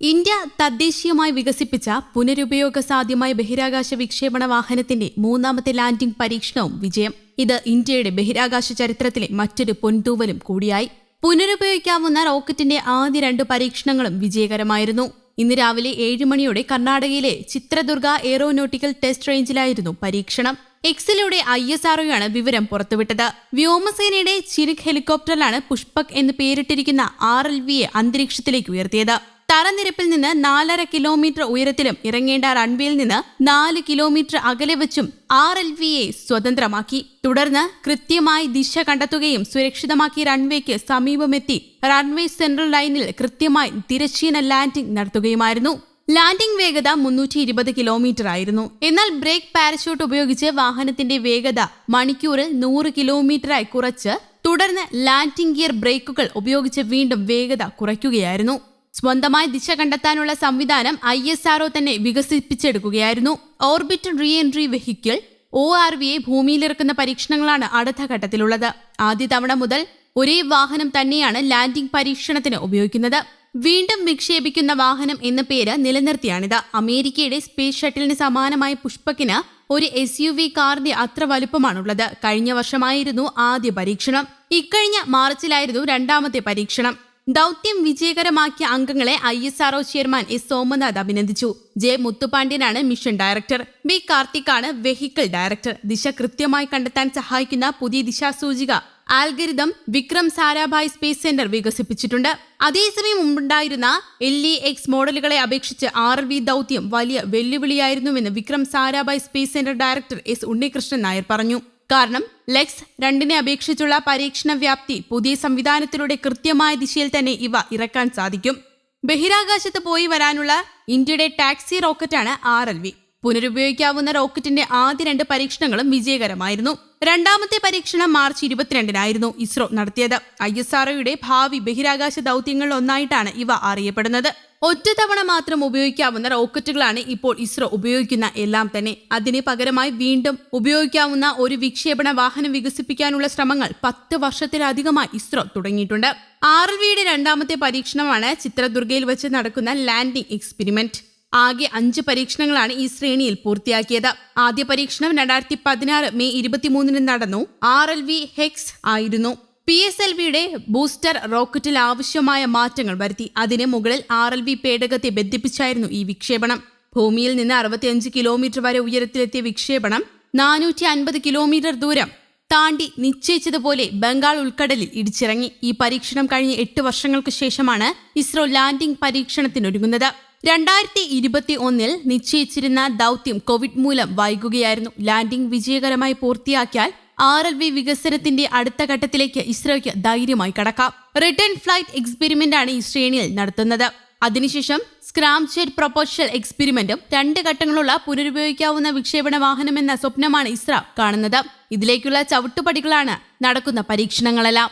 India തദ്ദേശീയമായി വികസിപ്പിച്ച പുനരുപയോഗ സാധ്യമായ ബഹിരാകാശ വിക്ഷേപണ വാഹനത്തിന്റെ മൂന്നാമത്തെ ലാൻഡിംഗ് പരീക്ഷണവും വിജയം. ഇത് ഇന്ത്യയുടെ ബഹിരാകാശ ചരിത്രത്തിലെ മറ്റൊരു പൊൻതൂവലും കൂടിയായി. പുനരുപയോഗിക്കാവുന്ന റോക്കറ്റിന്റെ ആദ്യ രണ്ട് പരീക്ഷണങ്ങളും വിജയകരമായിരുന്നു. ഇന്ന് രാവിലെ ഏഴ് മണിയോടെ കർണാടകയിലെ ചിത്രദുർഗ എയറോനോട്ടിക്കൽ ടെസ്റ്റ് റേഞ്ചിലായിരുന്നു പരീക്ഷണം. എക്സിലൂടെ ഐ എസ് ആർഒയാണ് വിവരം പുറത്തുവിട്ടത്. വ്യോമസേനയുടെ ചിരിക് ഹെലികോപ്റ്ററിലാണ് പുഷ്പക് എന്ന് പേരിട്ടിരിക്കുന്ന ആർ എൽ വിയെ അന്തരീക്ഷത്തിലേക്ക് ഉയർത്തിയത്. തറനിരപ്പിൽ നിന്ന് നാലര കിലോമീറ്റർ ഉയരത്തിലും ഇറങ്ങേണ്ട റൺവേയിൽ നിന്ന് നാല് കിലോമീറ്റർ അകലെ വെച്ചും ആർ എൽ വിയെ സ്വതന്ത്രമാക്കി. തുടർന്ന് കൃത്യമായി ദിശ കണ്ടെത്തുകയും സുരക്ഷിതമാക്കി റൺവേക്ക് സമീപമെത്തി റൺവേ സെൻട്രൽ ലൈനിൽ കൃത്യമായി തിരശ്ചീന ലാൻഡിംഗ് നടത്തുകയുമായിരുന്നു. ലാൻഡിംഗ് വേഗത മുന്നൂറ്റി ഇരുപത് കിലോമീറ്റർ ആയിരുന്നു. എന്നാൽ ബ്രേക്ക് പാരഷൂട്ട് ഉപയോഗിച്ച് വാഹനത്തിന്റെ വേഗത മണിക്കൂറിൽ നൂറ് കിലോമീറ്ററായി കുറച്ച്. തുടർന്ന് ലാൻഡിംഗ് ഗിയർ ബ്രേക്കുകൾ ഉപയോഗിച്ച് വീണ്ടും വേഗത കുറയ്ക്കുകയായിരുന്നു. സ്വന്തമായി ദിശ കണ്ടെത്താനുള്ള സംവിധാനം ഐ എസ് ആർഒ തന്നെ വികസിപ്പിച്ചെടുക്കുകയായിരുന്നു. Orbit reentry vehicle O R വിയെ ഭൂമിയിലിറക്കുന്ന പരീക്ഷണങ്ങളാണ് അടുത്ത ഘട്ടത്തിലുള്ളത് ആദ്യ തവണ മുതൽ ഒരേ വാഹനം തന്നെയാണ് ലാൻഡിംഗ് പരീക്ഷണത്തിന് ഉപയോഗിക്കുന്നത്. വീണ്ടും വിക്ഷേപിക്കുന്ന വാഹനം എന്ന പേര് നിലനിർത്തിയാണിത്. അമേരിക്കയുടെ സ്പേസ് ഷട്ടിലിന് സമാനമായ പുഷ്പക്കിന് ഒരു എസ് യു വി കാറിന്റെ അത്ര വലുപ്പമാണുള്ളത്. കഴിഞ്ഞ വർഷമായിരുന്നു ആദ്യ പരീക്ഷണം. ഇക്കഴിഞ്ഞ മാർച്ചിലായിരുന്നു രണ്ടാമത്തെ പരീക്ഷണം. ദൗത്യം വിജയകരമാക്കിയ അംഗങ്ങളെ I S RO chairman S Somanath അഭിനന്ദിച്ചു. ജെ മുത്തുപാണ്ഡ്യനാണ് മിഷൻ ഡയറക്ടർ. ബി കാർത്തിക്കാണ് വെഹിക്കിൾ ഡയറക്ടർ. ദിശ കൃത്യമായി കണ്ടെത്താൻ സഹായിക്കുന്ന പുതിയ ദിശാസൂചിക algorithm Vikram Sarabhai space centre വികസിപ്പിച്ചിട്ടുണ്ട്. അതേസമയം മുമ്പുണ്ടായിരുന്ന എൽ ഇ എക്സ് മോഡലുകളെ അപേക്ഷിച്ച് ആർ വി ദൗത്യം വലിയ വെല്ലുവിളിയായിരുന്നുവെന്ന് Vikram Sarabhai space centre director S Unnikrishnan Nair പറഞ്ഞു. കാരണം ലെക്സ് രണ്ടിനെ അപേക്ഷിച്ചുള്ള പരീക്ഷണ വ്യാപ്തി പുതിയ സംവിധാനത്തിലൂടെ കൃത്യമായ ദിശയിൽ തന്നെ ഇവ ഇറക്കാൻ സാധിക്കും. ബഹിരാകാശത്ത് പോയി വരാനുള്ള ഇന്ത്യയുടെ ടാക്സി റോക്കറ്റാണ് ആർ എൽ വി. പുനരുപയോഗിക്കാവുന്ന റോക്കറ്റിന്റെ ആദ്യ രണ്ട് പരീക്ഷണങ്ങളും വിജയകരമായിരുന്നു. രണ്ടാമത്തെ പരീക്ഷണം മാർച്ച് ഇരുപത്തിരണ്ടിനായിരുന്നു ഇസ്രോ നടത്തിയത്. ഐ എസ് ആർഒയുടെ ഭാവി ബഹിരാകാശ ദൗത്യങ്ങളിൽ ഒന്നായിട്ടാണ് ഇവ അറിയപ്പെടുന്നത്. ഒറ്റത്തവണ മാത്രം ഉപയോഗിക്കാവുന്ന റോക്കറ്റുകളാണ് ഇപ്പോൾ ഇസ്രോ ഉപയോഗിക്കുന്ന എല്ലാം തന്നെ. അതിന് പകരമായി വീണ്ടും ഉപയോഗിക്കാവുന്ന ഒരു വിക്ഷേപണ വാഹനം വികസിപ്പിക്കാനുള്ള ശ്രമങ്ങൾ പത്ത് വർഷത്തിലധികമായി ഇസ്രോ തുടങ്ങിയിട്ടുണ്ട്. ആർ എൽ വിയുടെ രണ്ടാമത്തെ പരീക്ഷണമാണ് ചിത്രദുർഗയിൽ വെച്ച് നടക്കുന്ന ലാൻഡിംഗ് എക്സ്പെരിമെന്റ്. ആകെ അഞ്ച് പരീക്ഷണങ്ങളാണ് ഈ ശ്രേണിയിൽ പൂർത്തിയാക്കിയത്. ആദ്യ പരീക്ഷണം രണ്ടായിരത്തി പതിനാറ് മെയ് ഇരുപത്തിമൂന്നിന് നടന്നു. ആർ എൽ വി ഹെക്സ് ആയിരുന്നു. പി എസ് എൽ വിയുടെ ബൂസ്റ്റർ റോക്കറ്റിൽ ആവശ്യമായ മാറ്റങ്ങൾ വരുത്തി. അതിന് മുകളിൽ ആർ എൽ വി പേടകത്തെ ബന്ധിപ്പിച്ചായിരുന്നു ഈ വിക്ഷേപണം. ഭൂമിയിൽ നിന്ന് അറുപത്തിയഞ്ച് കിലോമീറ്റർ വരെ ഉയരത്തിലെത്തിയ വിക്ഷേപണം നാനൂറ്റി അൻപത് കിലോമീറ്റർ ദൂരം താണ്ടി നിശ്ചയിച്ചതുപോലെ ബംഗാൾ ഉൾക്കടലിൽ ഇടിച്ചിറങ്ങി. ഈ പരീക്ഷണം കഴിഞ്ഞ എട്ട് വർഷങ്ങൾക്ക് ശേഷമാണ് ഇസ്രോ ലാൻഡിംഗ് പരീക്ഷണത്തിനൊരുങ്ങുന്നത്. രണ്ടായിരത്തി ഇരുപത്തി ഒന്നിൽ നിശ്ചയിച്ചിരുന്ന ദൗത്യം കോവിഡ് മൂലം വൈകുകയായിരുന്നു. ലാൻഡിംഗ് വിജയകരമായി പൂർത്തിയാക്കിയാൽ ആർ എൽ വി വികസനത്തിന്റെ അടുത്ത ഘട്ടത്തിലേക്ക് ഇസ്രോയ്ക്ക് ധൈര്യമായി കടക്കാം. റിട്ടേൺ ഫ്ലൈറ്റ് എക്സ്പെരിമെന്റ് ആണ് ഈ ശ്രേണിയിൽ നടത്തുന്നത്. അതിനുശേഷം സ്ക്രാം ജെറ്റ് പ്രൊപ്പോഷൽ എക്സ്പെരിമെന്റും രണ്ട് ഘട്ടങ്ങളുള്ള പുനരുപയോഗിക്കാവുന്ന വിക്ഷേപണ വാഹനം എന്ന സ്വപ്നമാണ് ഇസ്ര കാണുന്നത്. ഇതിലേക്കുള്ള ചവിട്ടുപടികളാണ് നടക്കുന്ന പരീക്ഷണങ്ങളെല്ലാം.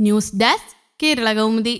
News desk Kerala Kaumudi.